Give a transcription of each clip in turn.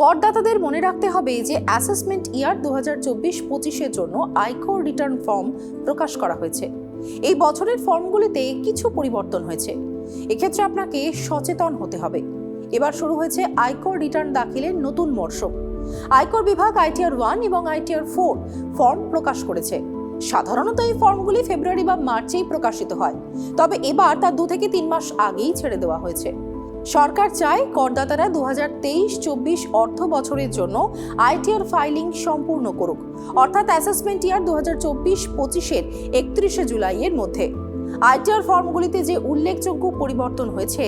করদাতাদের মনে রাখতে হবে যে অ্যাসেসমেন্ট ইয়ার দু হাজার চব্বিশ পঁচিশের জন্য আয়কর রিটার্ন ফর্ম প্রকাশ করা হয়েছে। এই বছরের ফর্মগুলিতে কিছু পরিবর্তন হয়েছে। এক্ষেত্রে আপনাকে সচেতন হতে হবে। এবার শুরু হয়েছে আয়কর রিটার্ন দাখিলের নতুন মরশুম আয়কর বিভাগ আইটিআর ওয়ান এবং আইটিআর ফোর ফর্ম প্রকাশ করেছে। সাধারণত এই ফর্মগুলি ফেব্রুয়ারি বা মার্চেই প্রকাশিত হয়। তবে এবার তা দু থেকে তিন মাস আগেই ছেড়ে দেওয়া হয়েছে। সরকার চায় করদাতারা দু হাজার তেইশ চব্বিশ অর্থ বছরের জন্য আইটিআর ফাইলিং সম্পূর্ণ করুক, অর্থাৎ অ্যাসেসমেন্ট ইয়ার দু হাজার চব্বিশ পঁচিশের একত্রিশে জুলাইয়ের মধ্যে। আইটিআর ফর্মগুলিতে যে উল্লেখযোগ্য পরিবর্তন হয়েছে,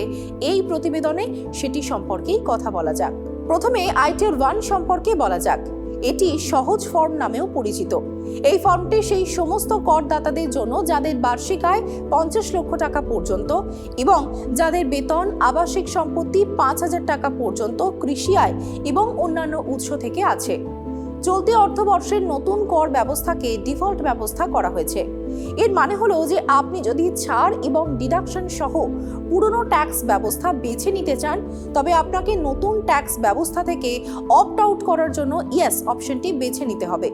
এই প্রতিবেদনে সেটি সম্পর্কেই কথা বলা যাক। প্রথমে আইটিআর ওয়ান সম্পর্কে বলা যাক। এটি সহজ ফর্ম নামেও পরিচিত। এই ফর্মটি সেই সমস্ত করদাতাদের জন্য যাদের বার্ষিক আয় পঞ্চাশ লক্ষ টাকা পর্যন্ত এবং যাদের বেতন, আবাসিক সম্পত্তি পাঁচ হাজার টাকা পর্যন্ত কৃষি আয় এবং অন্যান্য উৎস থেকে আছে। চলতি অর্থবর্ষের নতুন কর ব্যবস্থাকে ডিফল্ট ব্যবস্থা করা হয়েছে। এর মানে হলো যে আপনি যদি ছাড় এবং ডিডাকশন সহ পুরনো ট্যাক্স ব্যবস্থা বেছে নিতে চান, তবে আপনাকে নতুন ট্যাক্স ব্যবস্থা থেকে অপ্ট আউট করার জন্য ইয়েস অপশনটি বেছে নিতে হবে।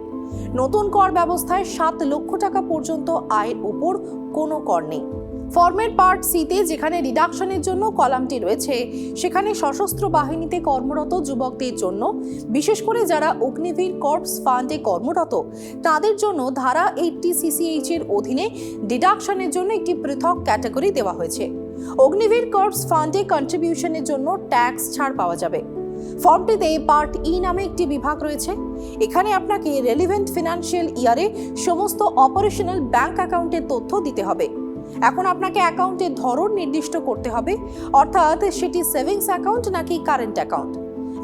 নতুন কর ব্যবস্থায় সাত লক্ষ টাকা পর্যন্ত আয়ের উপর কোনো কর নেই। ফর্মের পার্ট সিতে যেখানে রিডাকশনের জন্য কলামটি রয়েছে, সেখানে সশস্ত্র বাহিনীতে কর্মরত যুবকদের জন্য, বিশেষ করে যারা অগ্নিবীর কর্পস ফান্ডে কর্মরত, তাদের জন্য ধারা এইটটি সিসিএইচ এর অধীনে ডিডাকশনের জন্য একটি পৃথক ক্যাটাগরি দেওয়া হয়েছে। অগ্নিবীর কর্পস ফান্ডে কন্ট্রিবিউশনের জন্য ট্যাক্স ছাড় পাওয়া যাবে। ফর্মটিতে পার্ট ই নামে একটি বিভাগ রয়েছে। এখানে আপনাকে রেলিভেন্ট ফিনান্সিয়াল ইয়ারে সমস্ত অপারেশনাল ব্যাংক অ্যাকাউন্টের তথ্য দিতে হবে। এখন আপনাকে অ্যাকাউন্টের ধরন নির্দিষ্ট করতে হবে, অর্থাৎ সেটি সেভিংস অ্যাকাউন্ট নাকি কারেন্ট অ্যাকাউন্ট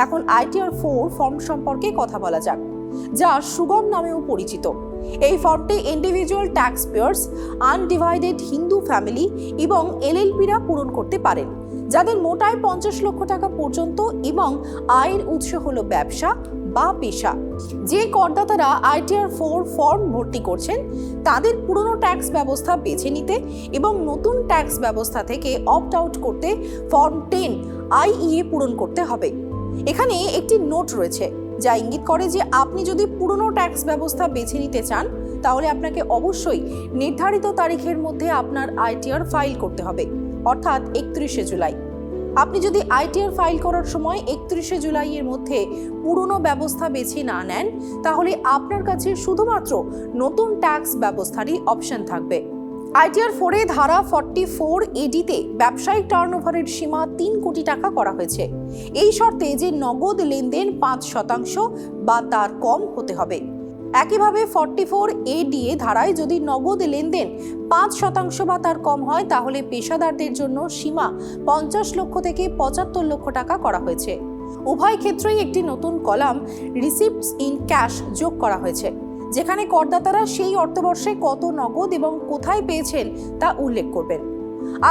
এখন আইটিআর ফোর ফর্ম সম্পর্কে কথা বলা যাক, যা সুগম নামেও পরিচিত। এই ফর্মটি individual tax payers undivided Hindu family এবং এলএলপিরা পূরণ করতে পারেন, যাদের মোটায় পঞ্চাশ লক্ষ টাকা পর্যন্ত এবং আয়ের উৎস হলো ব্যবসা বা পেশা। যে করদাতারা আইটিআর ফোর ফর্ম ভর্তি করছেন, তাদের পুরনো ট্যাক্স ব্যবস্থা বেছে নিতে এবং নতুন ট্যাক্স ব্যবস্থা থেকে অপ্ট আউট করতে ফর্ম টেন আইইএ পূরণ করতে হবে। এখানে একটি নোট রয়েছে, যা ইঙ্গিত করে যে আপনি যদি পুরনো ট্যাক্স ব্যবস্থা বেছে নিতে চান, তাহলে আপনাকে অবশ্যই নির্ধারিত তারিখের মধ্যে আপনার আইটিআর ফাইল করতে হবে, অর্থাৎ একত্রিশে জুলাই। আপনি যদি আইটিআর ফাইল করার সময় একত্রিশে জুলাইয়ের মধ্যে পুরনো ব্যবস্থা বেছে না নেন, তাহলে আপনার কাছে শুধুমাত্র নতুন ট্যাক্স ব্যবস্থারই অপশন থাকবে। আইটিআর ফোরে ধারা ফর্টি ফোর এডিতে ব্যবসায়িক টার্নওভারের সীমা তিন কোটি টাকা করা হয়েছে। এই শর্তে যে নগদ লেনদেন পাঁচ শতাংশ বা তার কম হতে হবে। একইভাবে ফর্টি ফোর এ ডিএ ধারায় যদি নগদ লেনদেন পাঁচ শতাংশ বা তার কম হয়, তাহলে পেশাদারদের জন্য সীমা পঞ্চাশ লক্ষ থেকে পঁচাত্তর লক্ষ টাকা করা হয়েছে। উভয় ক্ষেত্রেই একটি নতুন কলাম রিসিপ্টস ইন ক্যাশ যোগ করা হয়েছে, যেখানে করদাতারা সেই অর্থবর্ষে কত নগদ এবং কোথায় পেয়েছেন তা উল্লেখ করবেন।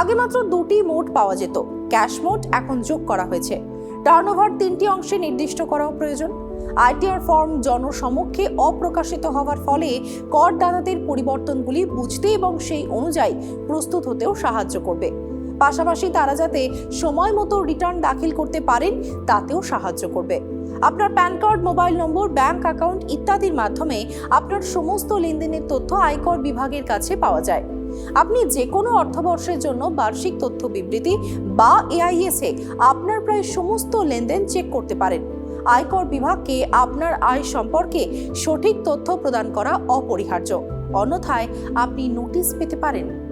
আগে মাত্র দুটি মোড পাওয়া যেত, ক্যাশ মোড এখন যোগ করা হয়েছে। টার্নওভার তিনটি অংশে নির্দিষ্ট করাও প্রয়োজন। আইটিআর ফর্ম জনসমক্ষে অপ্রকাশিত হওয়ার ফলে করদাতাদের পরিবর্তনগুলি বুঝতে এবং সেই অনুযায়ী প্রস্তুত হতেও সাহায্য করবে। পাশাপাশি তারা যাতে সময় মতো রিটার্ন দাখিল করতে পারেন, তাতেও সাহায্য করবে। আপনার PAN card, mobile number, bank account ইত্যাদির মাধ্যমে আপনার সমস্ত লেনদেনের তথ্য আয়কর বিভাগের কাছে পাওয়া যায়। আপনি যে কোনো অর্থবর্ষের জন্য বার্ষিক তথ্য বিবৃতি বা এআইএস আপনার প্রায় সমস্ত লেনদেন চেক করতে পারেন। আয়কর বিভাগকে আপনার আয় সম্পর্কে সঠিক তথ্য প্রদান করা অপরিহার্য। অন্যথায় আপনি নোটিশ পেতে পারেন।